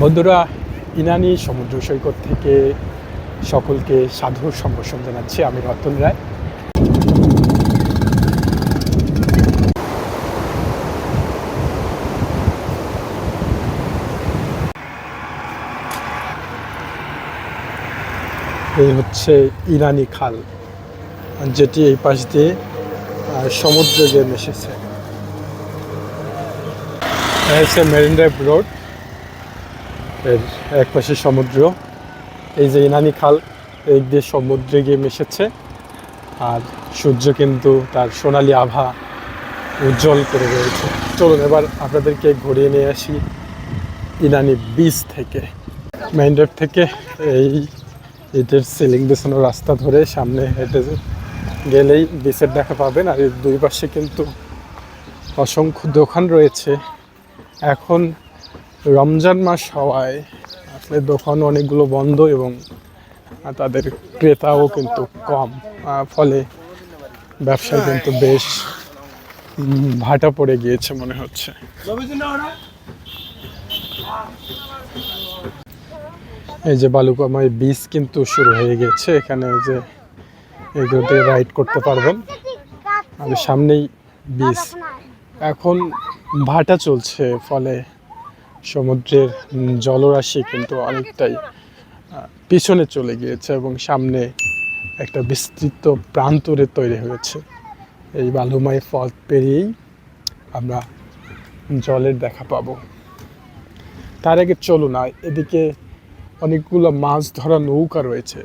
বন্ধুরা, ইনানি সমুদ্র সৈকত থেকে সকলকে সাধুর সম্ভাষণ জানাচ্ছি আমি রতন রায়। এই হচ্ছে ইরানি খাল, যেটি এই পাশ দিয়ে সমুদ্রে গিয়ে মিশেছে। Marine Drive road. এর এক পাশে সমুদ্র। এই যে ইনানি খাল, এই দিয়ে সমুদ্রে গিয়ে মিশেছে। আর সূর্য কিন্তু তার সোনালি আভা উজ্জ্বল করে রয়েছে। চলুন, এবার আপনাদেরকে ঘুরিয়ে নিয়ে আসি ইনানি বিচ থেকে। মেইন রোড থেকে এই ইটের সিলিং বিছানো রাস্তা ধরে সামনে হেঁটে গেলেই বিচের দেখা পাবেন। আর এর দুই পাশে কিন্তু অসংখ্য দোকান রয়েছে। এখন রমজান মাস হওয়ায় আসলে দোকান অনেকগুলো বন্ধ এবং তাদের ক্রেতাও কিন্তু কম ফলে ব্যবসায় কিন্তু বেশ ভাটা পড়ে গিয়েছে মনে হচ্ছে। এই যে বালুকাময় বীজ কিন্তু শুরু হয়ে গেছে, এখানে যে এগুলোতে রাইড করতে পারবেন। আর সামনেই বীজ। এখন ভাটা চলছে, ফলে সমুদ্রের জলরাশি কিন্তু অনেকটাই পিছনে চলে গিয়েছে এবং সামনে একটা বিস্তৃত প্রান্তরে তৈরি হয়েছে। এই বালুময় ফল পেরিয়েই আমরা জলের দেখা পাবো। তার আগে চলো না এদিকে অনেকগুলো মাছ ধরা নৌকা রয়েছে।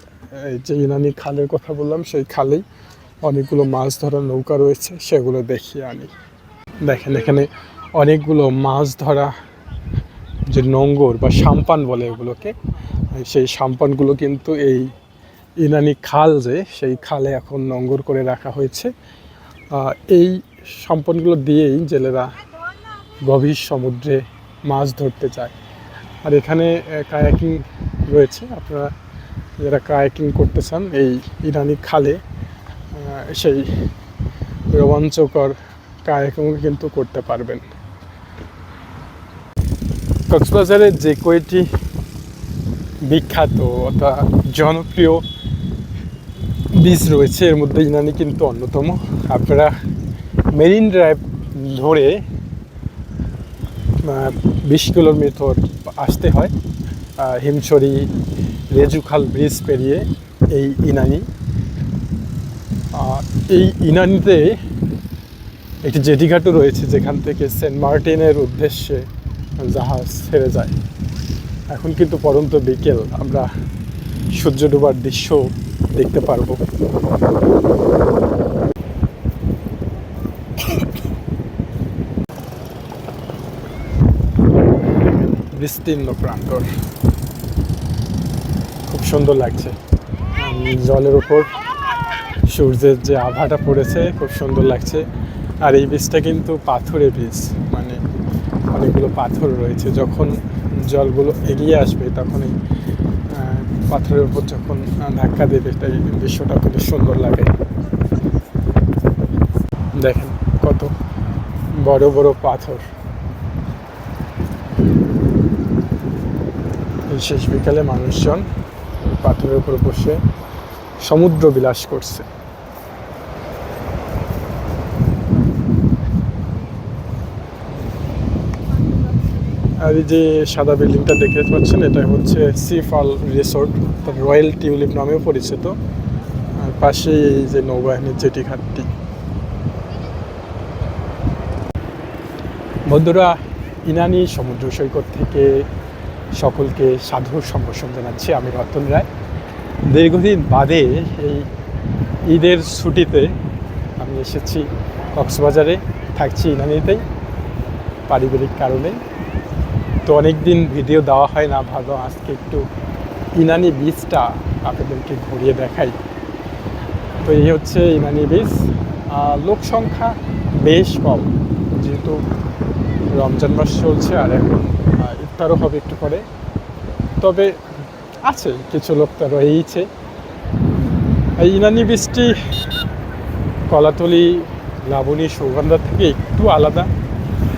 এই যে ইনানি খালের কথা বললাম, সেই খালেই অনেকগুলো মাছ ধরা নৌকা রয়েছে, সেগুলো দেখিয়ে আনি। দেখেন, এখানে অনেকগুলো মাছ ধরা যে নোঙ্গর বা সাম্পান বলে এগুলোকে, সেই সাম্পানগুলো কিন্তু এই ইনানি খাল যে, সেই খালে এখন নোঙ্গর করে রাখা হয়েছে। এই সাম্পানগুলো দিয়েই জেলেরা গভীর সমুদ্রে মাছ ধরতে যায়। আর এখানে কায়াকিং রয়েছে। আপনারা যারা কায়াকিং করতে চান এই ইরানি খালে সেই রোমাঞ্চকর কায়াকিং কিন্তু করতে পারবেন। কক্সবাজারের যে কয়টি বিখ্যাত অর্থাৎ জনপ্রিয় বীজ রয়েছে, এর মধ্যে ইনানি কিন্তু অন্যতম। আপনারা মেরিন ড্রাইভ ধরে বিশ কিলোমিটার আসতে হয় হিমছড়ি, রেজুখাল ব্রিজ পেরিয়ে এই ইনানি। এই ইনানিতে একটি জেটিঘাটও রয়েছে, যেখান থেকে সেন্ট মার্টিনের উদ্দেশ্যে জাহাজ ছেড়ে যায়। এখন কিন্তু পরন্ত বিকেল, আমরা সূর্য ডোবার দৃশ্য দেখতে পারব। বিস্তীর্ণ প্রান্তর। খুব সুন্দর লাগছে। জলের ওপর সূর্যের যে আভাটা পড়েছে, খুব সুন্দর লাগছে। আর এই বীজটা কিন্তু পাথরের বীজ অনেকগুলো পাথর রয়েছে। যখন জলগুলো এগিয়ে আসবে তখন এই পাথরের উপর যখন ধাক্কা দেবে, তাই দৃশ্যটা কিন্তু সুন্দর লাগে। দেখেন কত বড় বড় পাথর। শেষ বিকালে মানুষজন পাথরের উপর বসে সমুদ্র বিলাস করছে। আর যে সাদা বিল্ডিংটা দেখতে পাচ্ছেন, এটা হচ্ছে সিফল রিসোর্ট তার রয়্যাল টিউলিপ নামেও পরিচিত। আর পাশেই এই যে নৌবাহিনীর জেটি ঘাটটি। বন্ধুরা, ইনানি সমুদ্র সৈকত থেকে সকলকে সাধুর সম্ভাষণ জানাচ্ছি আমি রতন রায়। দীর্ঘদিন বাদে এই ঈদের ছুটিতে আমি এসেছি কক্সবাজারে, থাকছি ইনানিতেই, পারিবারিক কারণে। তো অনেক দিন ভিডিও দেওয়া হয় না ভালো আজকে একটু ইনানি বীজটা আপনাদেরকে ঘুরিয়ে দেখাই। তো এই হচ্ছে ইনানি বীজ। লোক সংখ্যা বেশ কম, যেহেতু রমজান মাস চলছে আর এখন ইফতারও হবে একটু পরে। তবে আছে, কিছু লোক তো রয়েইছে। এই ইনানি বীজটি কলাতলি, লাবণী সৌগন্ধার থেকে একটু আলাদা।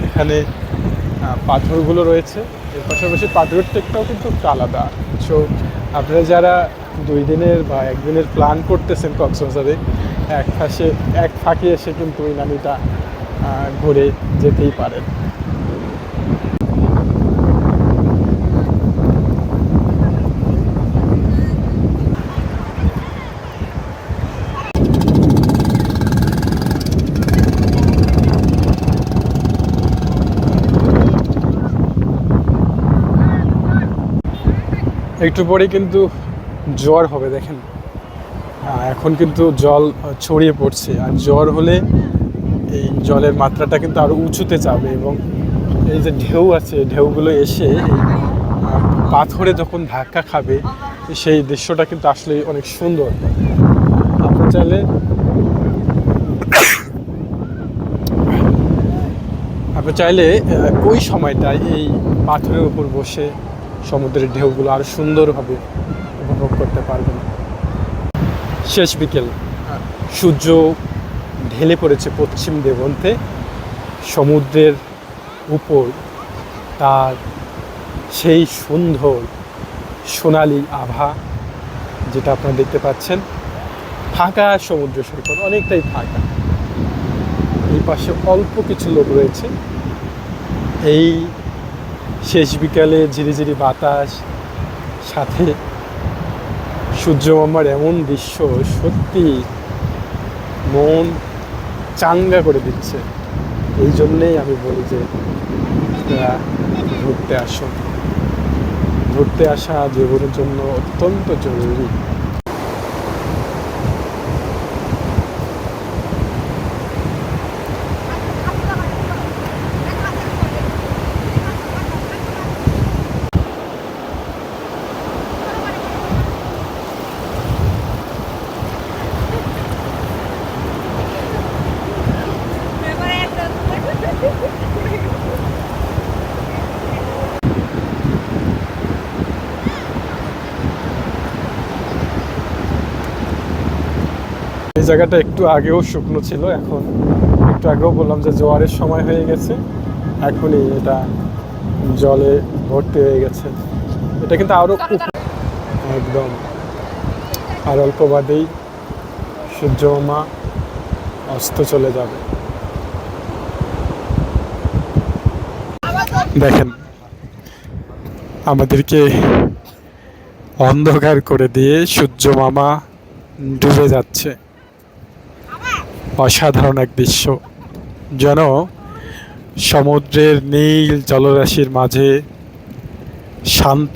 এখানে পাথরগুলো রয়েছে। এর পাশাপাশি পাথরের টেকটাও কিন্তু আলাদা। সো আপনারা যারা দুই দিনের বা একদিনের প্ল্যান করতেছেন কক্সবাজারে, এক ফাঁসে, এক ফাঁকে এসে কিন্তু ওই নামিটা ঘুরে যেতেই পারেন। একটু পরে কিন্তু জ্বর হবে, দেখেন। এখন কিন্তু জল ছড়িয়ে পড়ছে। আর জ্বর হলে এই জলের মাত্রাটা কিন্তু আরও উঁচুতে যাবে এবং এই যে ঢেউ আছে, ঢেউগুলো এসে পাথরে যখন ধাক্কা খাবে, সেই দৃশ্যটা কিন্তু আসলে অনেক সুন্দর। আপনার চাইলে আপনি চাইলে ওই সময়টায় এই পাথরের উপর বসে সমুদ্রের ঢেউগুলো আরও সুন্দরভাবে উপভোগ করতে পারবেন। শেষ বিকেল। সূর্য ঢেলে পড়েছে পশ্চিম দেবন্তে। সমুদ্রের উপর তার সেই সুন্দর সোনালি আভা, যেটা আপনারা দেখতে পাচ্ছেন। ফাঁকা সমুদ্র সৈকত, অনেকটাই ফাঁকা। এই পাশে অল্প কিছু লোক রয়েছে। এই শেষ বিকালে ঝিরিঝিরি বাতাস, সাথে সূর্য মামার এমন দৃশ্য সত্যি মন চাঙ্গা করে দিচ্ছে। এই জন্যেই আমি বলি যে ঘুরতে আসুন ঘুরতে আসা জীবনের জন্য অত্যন্ত জরুরি। এই জায়গাটা একটু আগেও শুকনো ছিল, এখন একটু আগেও বললাম যে জোয়ারের সময় হয়ে গেছে, এখনই এটা জলে ভর্তি হয়ে গেছে। এটা কিন্তু আরও একদম। আর অল্প বাদেই সূর্য মা অস্ত চলে যাবে। দেখেন, আমাদেরকে অন্ধকার করে দিয়ে সূর্য মামা ডুবে যাচ্ছে। অসাধারণ এক দৃশ্য যেন সমুদ্রের নীল জলরাশির মাঝে শান্ত